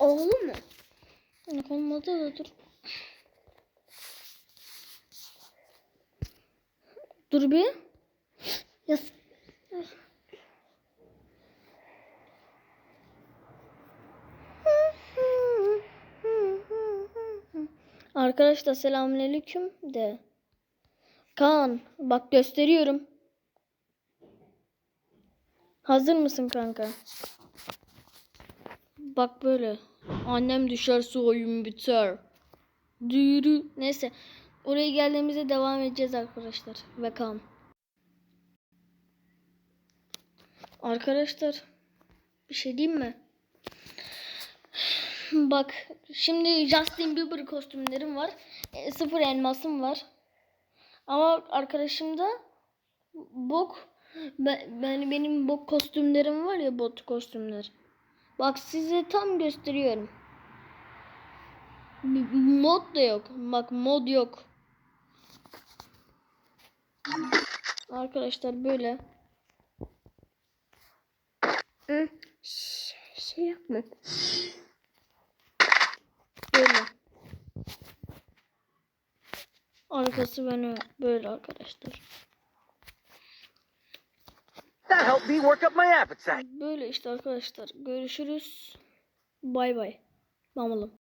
Oğlu mu? Yok olmadı da dur. Dur bir. Ya Arkadaşlar selamünaleyküm de. Kaan bak gösteriyorum. Hazır mısın kanka? Bak böyle. Annem düşerse oyun biter. Dürü. Neyse. Oraya geldiğimizde devam edeceğiz arkadaşlar. Ve Kaan. Arkadaşlar. Bir şey diyeyim mi? Bak. Şimdi Justin Bieber kostümlerim var. E, sıfır elmasım var. Ama arkadaşımda bok ben, ben benim bok kostümlerim var ya bot kostümler. Bak size tam gösteriyorum. Mod da yok. Bak mod yok. Arkadaşlar böyle. Hı. Şey yapma. Böyle. Arkası böyle, böyle arkadaşlar. That helped me work up my appetite. Böyle işte arkadaşlar. Görüşürüz. Bay bay. Mamulum.